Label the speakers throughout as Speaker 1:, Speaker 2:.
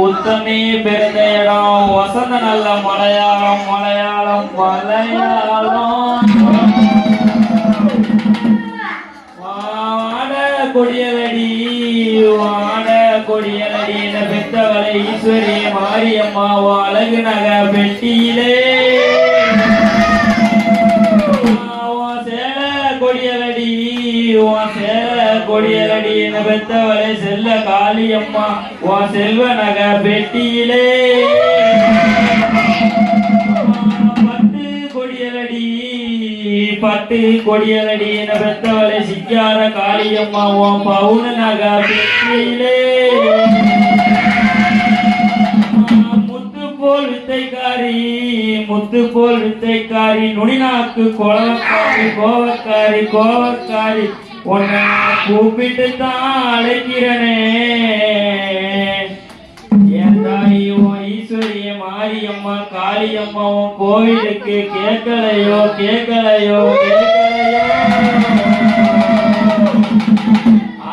Speaker 1: உத்தமி பிறந்த இடம் வசந்த நல்ல மலையாளம் மலையாளம் மலையாளம். வாட கொடியலடி வாட கொடியலடி இந்த பெத்தவளை ஈஸ்வரி மாரியம்மாவோ அழகு நக பெட்டியிலே. சேல கொடியலடி கொடியலடியின பெத்தவளை செல்ல காளியம்மா உன் செல்வ நக பெட்டியிலே. பட்டு கொடியலடி பட்டு கொடியலடியின பெத்தவளை சிக்கார காளியம்மா உன் பவுன நக பெட்டியிலே. போல் வித்தைக்காரி முத்து போல் வித்தைக்காரி நுனிநாக்கு கொலக்காரி கோவக்காரி கோவக்காரி உன்னை கூப்பிட்டு தான் அழைக்கிறனே என் தாயும் ஈஸ்வரிய மாரியம்மா காளியம்மாவும் கோவிலுக்கு கேட்கலையோ கேட்கலையோ கேட்கலையோ.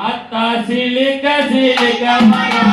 Speaker 1: ஆத்தா சிலுக்க சிலுக்க மரம்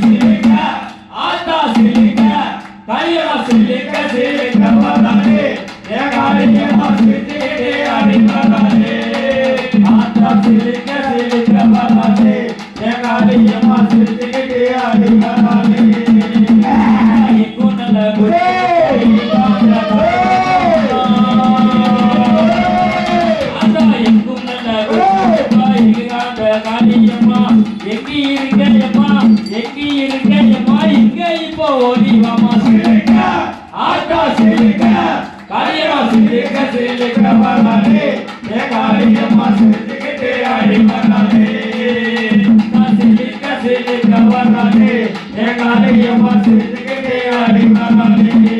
Speaker 1: Silika, Silika, Silika, Silika, ஓடி வாமா சிறுக்க ஆட்டா சிறுக்க காளியம்மா சிறுக்க சிறுக்க வராதே ஏ காளியம்மா சிறுக்கிட்டே ஆடி வராதே நான் சிறுக்க சிறுக்க ஏ காளியம்மா சிறுக்கிட்டே ஆடி வராதே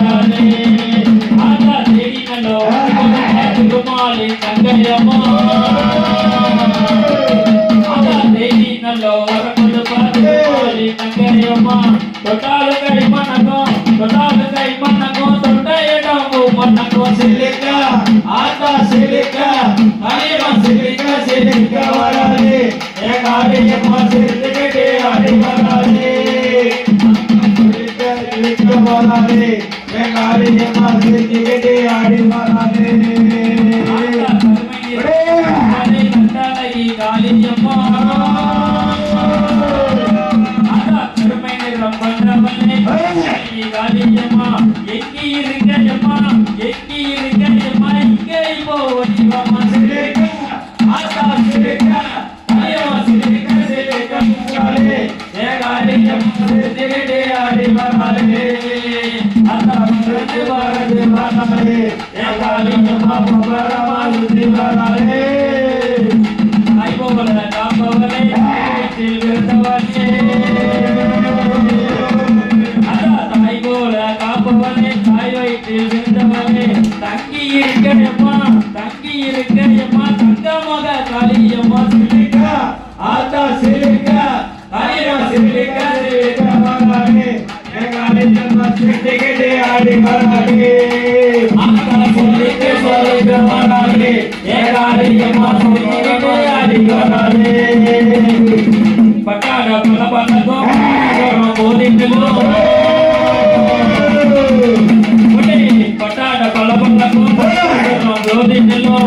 Speaker 1: மணக்கும் தொட்டாலு கை மணக்கும் தொட்ட இடம் மணக்கும் சிலிக்க ஆத்தா சிலிக்க அனிமா சிலிக்க சிலிக்க வராதே. ஏ காளியம்மா சிலிக்கிட்டே ஆடி சிலிக்க சிலிக்க சிலிக்கிட்டே சுத்தி வராதே ஐபோல காப்பவனே வீட்டில் விருந்தவனே அடா தாய் போல காப்பவனே தாய் வயிற்றில் விழுந்தவனே தங்கி இருக்கயம்மா தங்கி இருக்கயம்மா தங்க மக காளியம்மா சிலிக்க ஆத்தா சிலிக்க காளியம்மா சிலிக்க சிலிக்க வராதே ஏ காளியம்மா சிலிக்கிட்டே ஆடி வராதே பலதோ போதிங்களோ பட்டாட பல பலதோ போதிங்களோ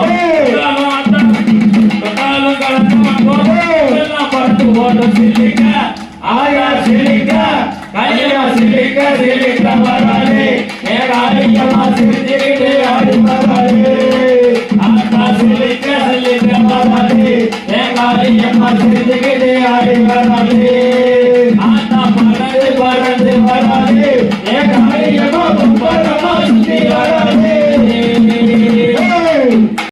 Speaker 1: பட்டாலும் கலந்து எல்லாம் பறந்து ஓடும் சில்லிக்க ஆயா சில்லிக்க சில்லிக்க சில்லிக்க சில்லிக்க வராதே